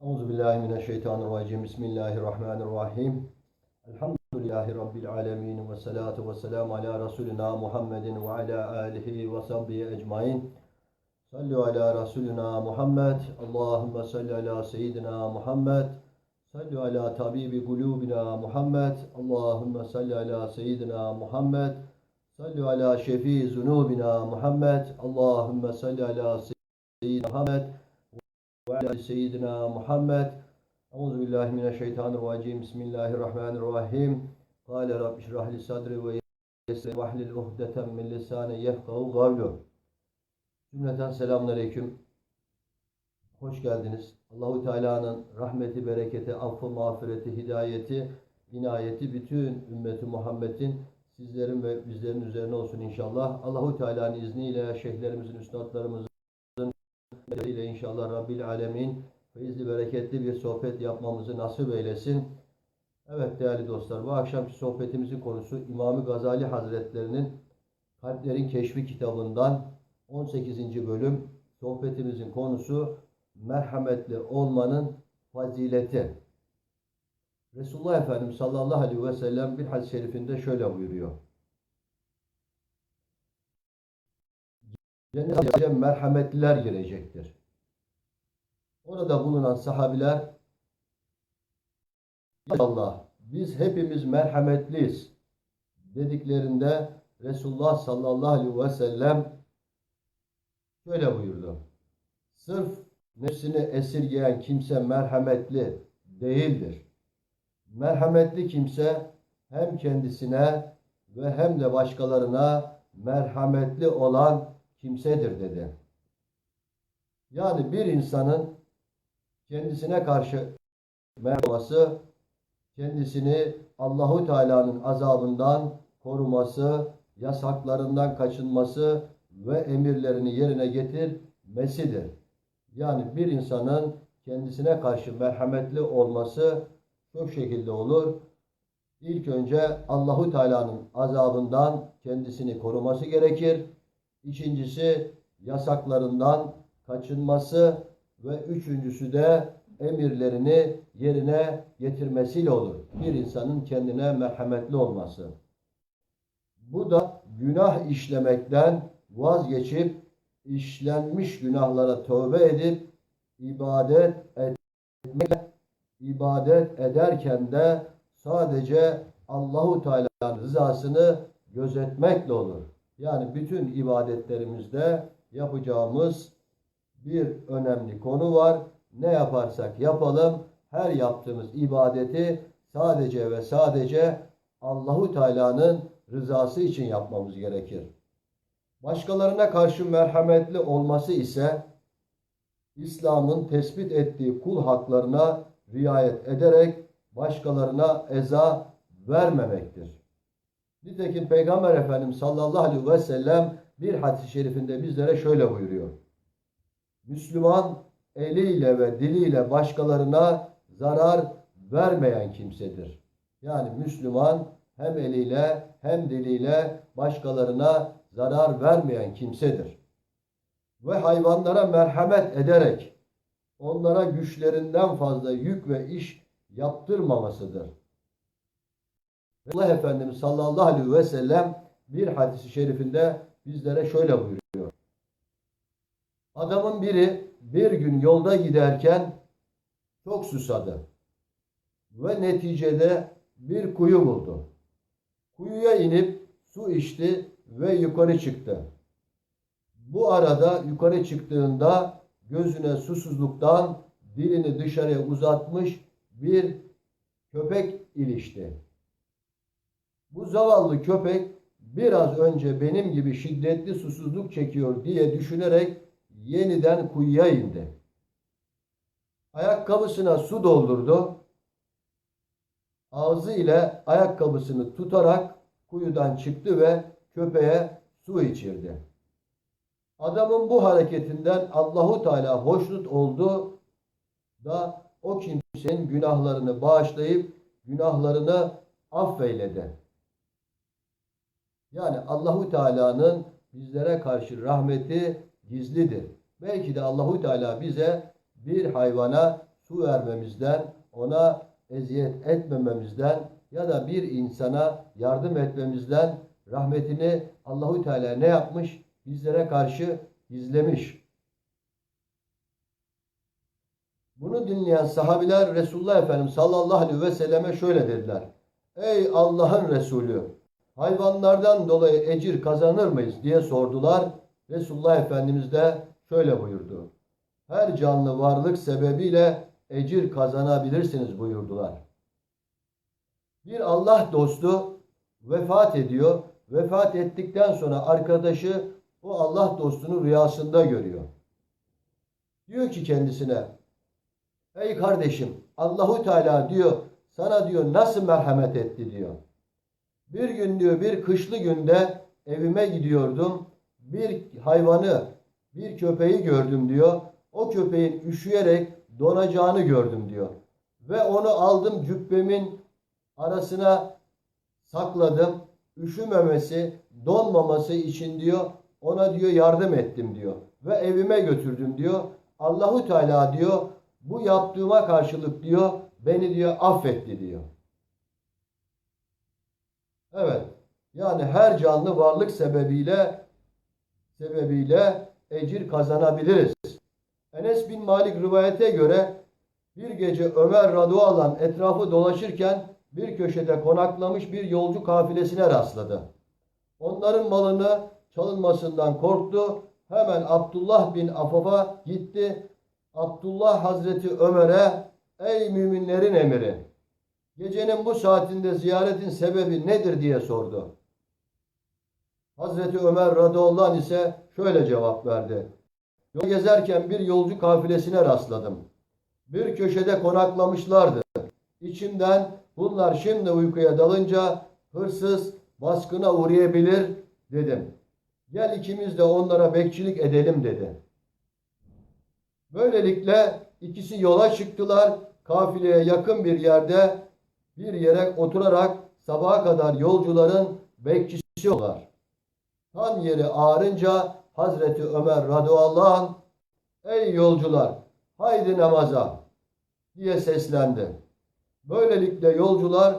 Euzu billahi mineşşeytanirracim. Bismillahirrahmanirrahim. Elhamdülillahi rabbil alamin ve salatu vesselam ala resulina Muhammedin ve ala alihi ve sahbihi ecmaîn. Sallu ala resulina Muhammed. Allahumme salli ala seyyidina Muhammed. Sallu ala tabibi kulubina Muhammed. Allahumme salli ala seyyidina Muhammed. Sallu ala şefii zunubina Muhammed. Allahumme salli ala seyyidina Muhammed. وعلى سيدنا محمد أعوذ بالله من الشيطان الرجيم بسم الله الرحمن الرحيم قال رب اشرح لي صدري ويسر واحلل عقدة من لساني يفقهوا قولي Cümleten selamünaleyküm. Hoş geldiniz. Allahu Teala'nın rahmeti, bereketi, affı, mağfireti, hidayeti, inayeti bütün ümmeti Muhammed'in sizlerin ve bizlerin üzerine olsun inşallah. Allahu Teala'nın izniyle şeyhlerimizin, üstadlarımızın ile inşallah Rabbil Alemin feyizli bereketli bir sohbet yapmamızı nasip eylesin. Evet değerli dostlar bu akşamki sohbetimizin konusu İmam Gazali Hazretlerinin Kalplerin Keşfi kitabından 18. bölüm sohbetimizin konusu merhametli olmanın fazileti. Resulullah Efendimiz sallallahu aleyhi ve sellem bir hadis-i şerifinde şöyle buyuruyor. Cennete merhametliler girecektir. Orada bulunan sahabiler Allah biz hepimiz merhametliyiz dediklerinde Resulullah sallallahu aleyhi ve sellem şöyle buyurdu. Sırf nefsini esirgeyen kimse merhametli değildir. Merhametli kimse hem kendisine ve hem de başkalarına merhametli olan kimsedir dedi. Yani bir insanın kendisine karşı merhaması, kendisini Allahu Teala'nın azabından koruması, yasaklarından kaçınması ve emirlerini yerine getirmesidir. Yani bir insanın kendisine karşı merhametli olması şu şekilde olur. İlk önce Allahu Teala'nın azabından kendisini koruması gerekir. İkincisi yasaklarından kaçınması ve üçüncüsü de emirlerini yerine getirmesiyle olur. Bir insanın kendine merhametli olması. Bu da günah işlemekten vazgeçip işlenmiş günahlara tövbe edip ibadet etmek ibadet ederken de sadece Allahu Teala'nın rızasını gözetmekle olur. Yani bütün ibadetlerimizde yapacağımız bir önemli konu var. Ne yaparsak yapalım her yaptığımız ibadeti sadece ve sadece Allahu Teala'nın rızası için yapmamız gerekir. Başkalarına karşı merhametli olması ise İslam'ın tespit ettiği kul haklarına riayet ederek başkalarına eza vermemektir. Nitekim Peygamber Efendimiz sallallahu aleyhi ve sellem bir hadis-i şerifinde bizlere şöyle buyuruyor. Müslüman eliyle ve diliyle başkalarına zarar vermeyen kimsedir. Yani Müslüman hem eliyle hem diliyle başkalarına zarar vermeyen kimsedir. Ve hayvanlara merhamet ederek onlara güçlerinden fazla yük ve iş yaptırmamasıdır. Allah Efendimiz sallallahu aleyhi ve sellem bir hadisi şerifinde bizlere şöyle buyuruyor. Adamın biri bir gün yolda giderken çok susadı ve neticede bir kuyu buldu. Kuyuya inip su içti ve yukarı çıktı. Bu arada yukarı çıktığında gözüne susuzluktan dilini dışarıya uzatmış bir köpek ilişti. Bu zavallı köpek biraz önce benim gibi şiddetli susuzluk çekiyor diye düşünerek yeniden kuyuya indi. Ayakkabısına su doldurdu. Ağzı ile ayakkabısını tutarak kuyudan çıktı ve köpeğe su içirdi. Adamın bu hareketinden Allahu Teala hoşnut oldu da o kimsenin günahlarını bağışlayıp günahlarını affeyledi. Yani Allahu Teala'nın bizlere karşı rahmeti gizlidir. Belki de Allahu Teala bize bir hayvana su vermemizden, ona eziyet etmememizden ya da bir insana yardım etmemizden rahmetini Allahu Teala ne yapmış? Bizlere karşı gizlemiş. Bunu dinleyen sahabiler Resulullah Efendimiz sallallahu aleyhi ve selleme şöyle dediler. Ey Allah'ın Resulü hayvanlardan dolayı ecir kazanır mıyız diye sordular. Resulullah Efendimiz de şöyle buyurdu. Her canlı varlık sebebiyle ecir kazanabilirsiniz buyurdular. Bir Allah dostu vefat ediyor. Vefat ettikten sonra arkadaşı o Allah dostunu rüyasında görüyor. Diyor ki kendisine Ey kardeşim Allahu Teala diyor sana diyor nasıl merhamet etti diyor. Bir gün diyor bir kışlı günde evime gidiyordum. Bir hayvanı, bir köpeği gördüm diyor. O köpeğin üşüyerek donacağını gördüm diyor. Ve onu aldım cübbemin arasına sakladım. Üşümemesi, donmaması için diyor ona diyor yardım ettim diyor. Ve evime götürdüm diyor. Allahu Teala diyor bu yaptığıma karşılık diyor beni diyor affetti diyor. Evet. Yani her canlı varlık sebebiyle sebebiyle ecir kazanabiliriz. Enes bin Malik rivayete göre bir gece Ömer radıyallahu anh etrafı dolaşırken bir köşede konaklamış bir yolcu kafilesine rastladı. Onların malını çalınmasından korktu. Hemen Abdullah bin Afaf'a gitti. Abdullah Hazreti Ömer'e ey müminlerin emiri gecenin bu saatinde ziyaretin sebebi nedir diye sordu. Hazreti Ömer radıyallahu anh ise şöyle cevap verdi. Yol gezerken bir yolcu kafilesine rastladım. Bir köşede konaklamışlardı. İçimden bunlar şimdi uykuya dalınca hırsız baskına uğrayabilir dedim. Gel ikimiz de onlara bekçilik edelim dedi. Böylelikle ikisi yola çıktılar. Kafileye yakın bir yerde bir yere oturarak sabaha kadar yolcuların bekçisi oldular. Tam yeri ağarınca Hazreti Ömer radıyallahu anh ey yolcular haydi namaza diye seslendi. Böylelikle yolcular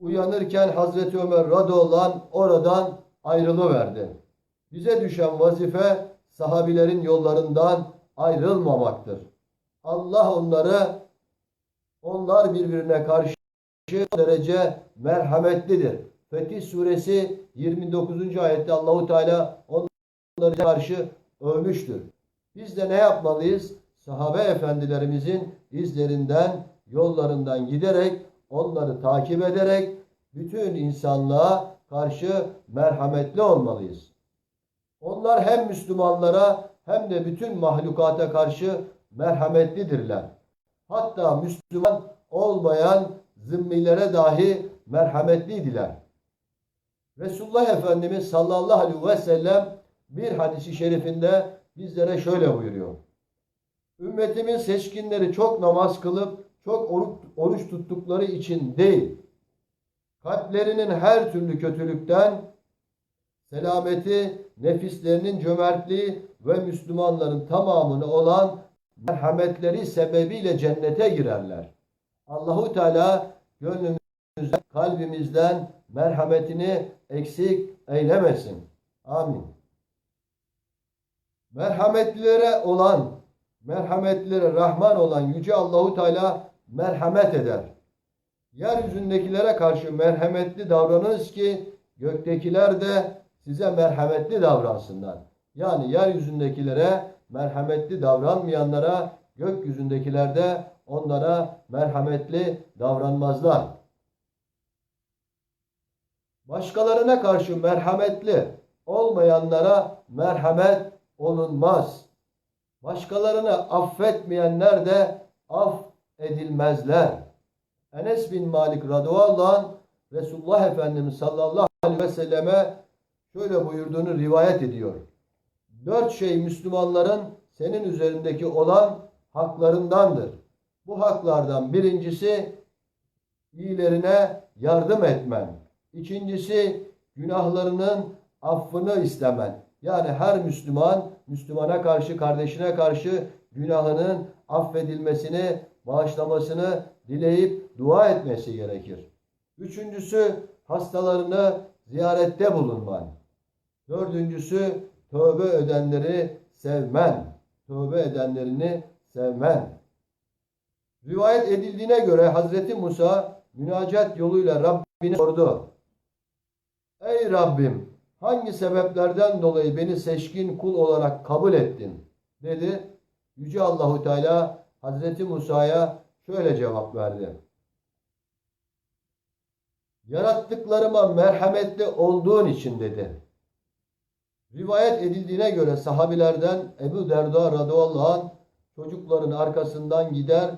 uyanırken Hazreti Ömer radıyallahu anh oradan ayrılıverdi. Bize düşen vazife sahabilerin yollarından ayrılmamaktır. Allah onları onlar birbirine karşı derece merhametlidir. Fetih suresi 29. ayette Allahu Teala onları karşı övmüştür. Biz de ne yapmalıyız? Sahabe efendilerimizin izlerinden, yollarından giderek, onları takip ederek bütün insanlığa karşı merhametli olmalıyız. Onlar hem Müslümanlara hem de bütün mahlukata karşı merhametlidirler. Hatta Müslüman olmayan zimmilere dahi merhametliydiler. Resulullah Efendimiz sallallahu aleyhi ve sellem bir hadisi şerifinde bizlere şöyle buyuruyor. Ümmetimin seçkinleri çok namaz kılıp çok oruç, tuttukları için değil, kalplerinin her türlü kötülükten selameti, nefislerinin cömertliği ve Müslümanların tamamını olan merhametleri sebebiyle cennete girerler. Allahu Teala gönlümüzden, kalbimizden merhametini eksik eylemesin. Amin. Merhametlilere olan, merhametlilere Rahman olan Yüce Allahu Teala merhamet eder. Yeryüzündekilere karşı merhametli davranınız ki göktekiler de size merhametli davransınlar. Yani yeryüzündekilere merhametli davranmayanlara gökyüzündekiler de onlara merhametli davranmazlar. Başkalarına karşı merhametli olmayanlara merhamet olunmaz. Başkalarını affetmeyenler de af edilmezler. Enes bin Malik radıyallahu anh Resulullah Efendimiz sallallahu aleyhi ve selleme şöyle buyurduğunu rivayet ediyor. Dört şey Müslümanların senin üzerindeki olan haklarındandır. Bu haklardan birincisi iyilerine yardım etmen. İkincisi günahlarının affını istemen. Yani her Müslüman Müslümana karşı, kardeşine karşı günahının affedilmesini, bağışlamasını dileyip dua etmesi gerekir. Üçüncüsü hastalarını ziyarette bulunman. Dördüncüsü tövbe edenleri sevmen. Tövbe edenlerini sevmen. Rivayet edildiğine göre Hazreti Musa münacat yoluyla Rabbine sordu. Ey Rabbim hangi sebeplerden dolayı beni seçkin kul olarak kabul ettin? dedi. Yüce Allahu Teala Hazreti Musa'ya şöyle cevap verdi. Yarattıklarıma merhametli olduğun için dedi. Rivayet edildiğine göre sahabilerden Ebu Derda radıyallahu anh çocukların arkasından gider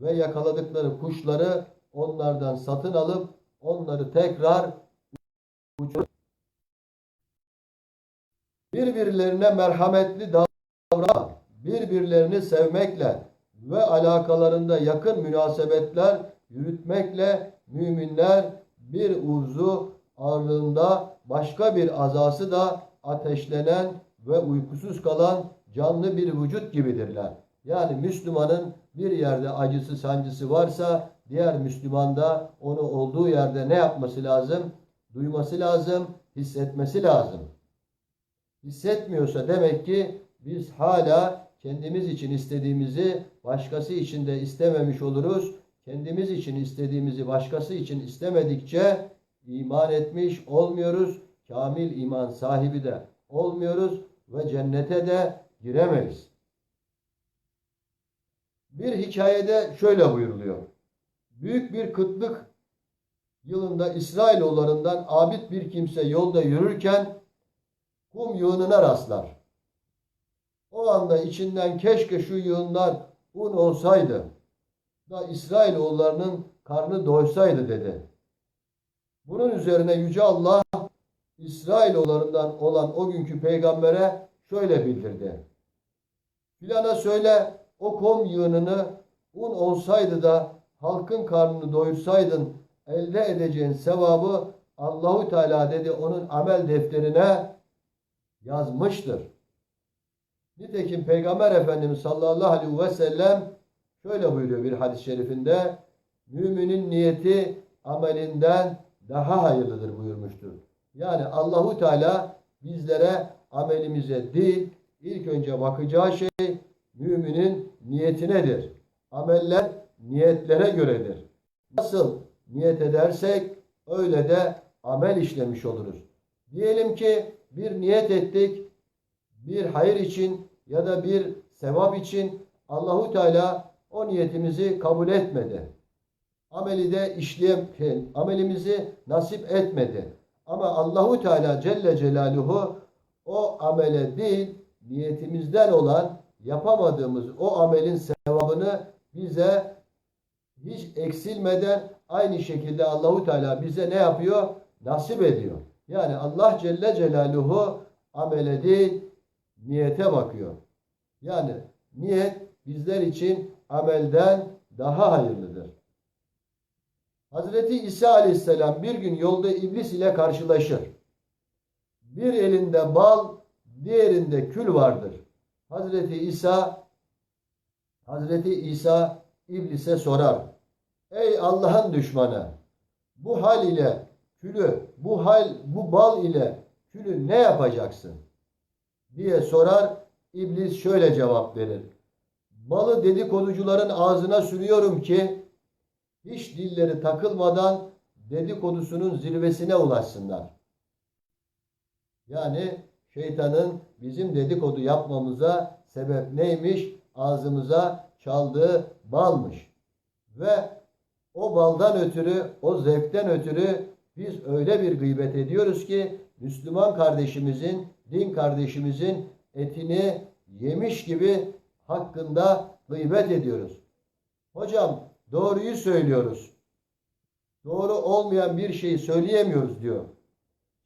ve yakaladıkları kuşları onlardan satın alıp onları tekrar. Birbirlerine merhametli davran, birbirlerini sevmekle ve alakalarında yakın münasebetler yürütmekle müminler bir uzu ağırlığında başka bir azası da ateşlenen ve uykusuz kalan canlı bir vücut gibidirler. Yani Müslümanın bir yerde acısı sancısı varsa diğer Müslüman da onu olduğu yerde ne yapması lazım? Duyması lazım, hissetmesi lazım. Hissetmiyorsa demek ki biz hala kendimiz için istediğimizi başkası için de istememiş oluruz. Kendimiz için istediğimizi başkası için istemedikçe iman etmiş olmuyoruz. Kamil iman sahibi de olmuyoruz ve cennete de giremeyiz. Bir hikayede şöyle buyuruluyor. Büyük bir kıtlık yılında İsrailoğullarından abid bir kimse yolda yürürken kum yığınına rastlar. O anda içinden keşke şu yığınlar un olsaydı da İsrailoğullarının karnı doysaydı dedi. Bunun üzerine Yüce Allah İsrailoğullarından olan o günkü peygambere şöyle bildirdi. Filana söyle o kom yığınını un olsaydı da halkın karnını doyursaydın elde edeceğin sevabı Allahu Teala dedi onun amel defterine yazmıştır. Nitekim Peygamber Efendimiz sallallahu aleyhi ve sellem şöyle buyuruyor bir hadis-i şerifinde müminin niyeti amelinden daha hayırlıdır buyurmuştur. Yani Allahu Teala bizlere amelimize değil ilk önce bakacağı şey müminin niyetinedir. Ameller niyetlere göredir. Nasıl niyet edersek öyle de amel işlemiş oluruz. Diyelim ki bir niyet ettik, bir hayır için ya da bir sevap için Allahu Teala o niyetimizi kabul etmedi. Ameli de işleyem amelimizi nasip etmedi. Ama Allahu Teala Celle Celaluhu o amele değil niyetimizden olan yapamadığımız o amelin sevabını bize hiç eksilmeden aynı şekilde Allahu Teala bize ne yapıyor? Nasip ediyor. Yani Allah Celle Celaluhu amele değil niyete bakıyor. Yani niyet bizler için amelden daha hayırlıdır. Hazreti İsa Aleyhisselam bir gün yolda iblis ile karşılaşır. Bir elinde bal, diğerinde kül vardır. Hazreti İsa Hazreti İsa iblise sorar. Ey Allah'ın düşmanı bu hal ile külü, bu hal, bu bal ile külü ne yapacaksın? diye sorar. İblis şöyle cevap verir. Balı dedikoducuların ağzına sürüyorum ki hiç dilleri takılmadan dedikodusunun zirvesine ulaşsınlar. Yani şeytanın bizim dedikodu yapmamıza sebep neymiş? Ağzımıza çaldığı balmış. Ve o baldan ötürü, o zevkten ötürü biz öyle bir gıybet ediyoruz ki Müslüman kardeşimizin, din kardeşimizin etini yemiş gibi hakkında gıybet ediyoruz. Hocam doğruyu söylüyoruz. Doğru olmayan bir şeyi söyleyemiyoruz diyor.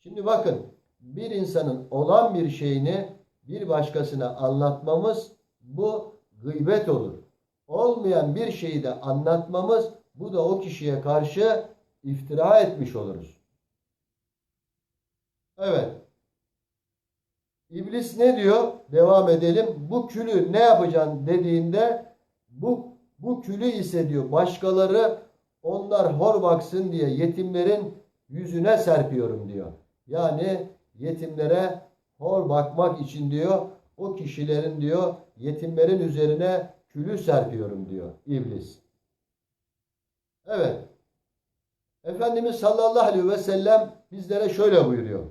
Şimdi bakın bir insanın olan bir şeyini bir başkasına anlatmamız bu gıybet olur. Olmayan bir şeyi de anlatmamız bu da o kişiye karşı iftira etmiş oluruz. Evet. İblis ne diyor? Devam edelim. Bu külü ne yapacaksın dediğinde bu bu külü ise diyor başkaları onlar hor baksın diye yetimlerin yüzüne serpiyorum diyor. Yani yetimlere hor bakmak için diyor o kişilerin diyor yetimlerin üzerine külü serpiyorum diyor iblis. Evet. Efendimiz sallallahu aleyhi ve sellem bizlere şöyle buyuruyor.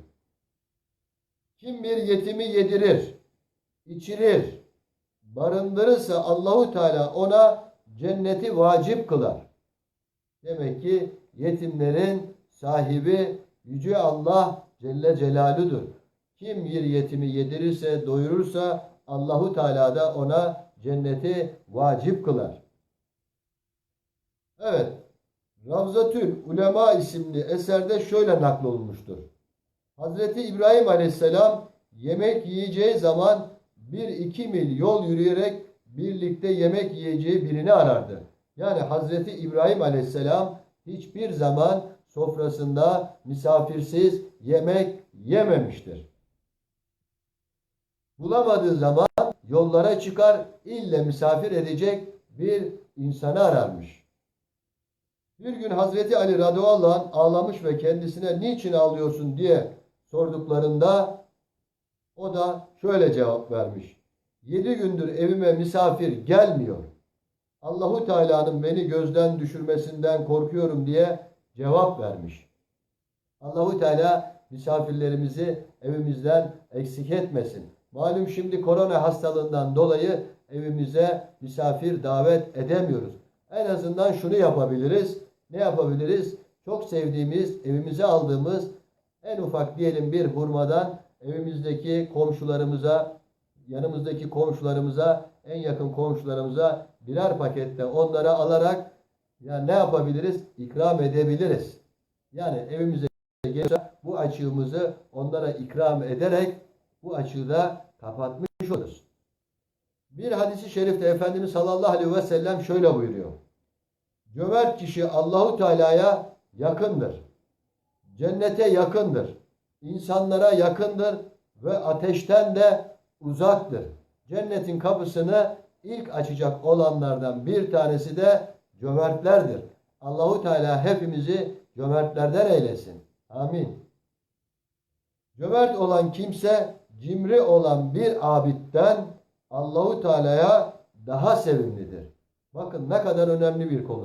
Kim bir yetimi yedirir, içirir, barındırırsa Allahu Teala ona cenneti vacip kılar. Demek ki yetimlerin sahibi Yüce Allah Celle Celaluhu'dur. Kim bir yetimi yedirirse, doyurursa Allahu Teala da ona cenneti vacip kılar. Evet. Ravzatül Ulema isimli eserde şöyle naklolunmuştur. Hazreti İbrahim Aleyhisselam yemek yiyeceği zaman bir iki mil yol yürüyerek birlikte yemek yiyeceği birini arardı. Yani Hazreti İbrahim Aleyhisselam hiçbir zaman sofrasında misafirsiz yemek yememiştir. Bulamadığı zaman yollara çıkar, ille misafir edecek bir insanı ararmış. Bir gün Hazreti Ali radıyallahu anh ağlamış ve kendisine niçin ağlıyorsun diye sorduklarında o da şöyle cevap vermiş. Yedi gündür evime misafir gelmiyor. Allahu Teala'nın beni gözden düşürmesinden korkuyorum diye cevap vermiş. Allahu Teala misafirlerimizi evimizden eksik etmesin. Malum şimdi korona hastalığından dolayı evimize misafir davet edemiyoruz. En azından şunu yapabiliriz. Ne yapabiliriz? Çok sevdiğimiz, evimize aldığımız en ufak diyelim bir hurmadan evimizdeki komşularımıza, yanımızdaki komşularımıza, en yakın komşularımıza birer pakette onlara alarak yani ne yapabiliriz? İkram edebiliriz. Yani evimize gelirse bu açığımızı onlara ikram ederek bu açığı da kapatmış oluruz. Bir hadisi şerifte Efendimiz sallallahu aleyhi ve sellem şöyle buyuruyor. Cömert kişi Allahu Teala'ya yakındır. Cennete yakındır. İnsanlara yakındır ve ateşten de uzaktır. Cennetin kapısını ilk açacak olanlardan bir tanesi de cömertlerdir. Allahu Teala hepimizi cömertlerden eylesin. Amin. Cömert olan kimse cimri olan bir abitten Allahu Teala'ya daha sevimlidir. Bakın ne kadar önemli bir konu.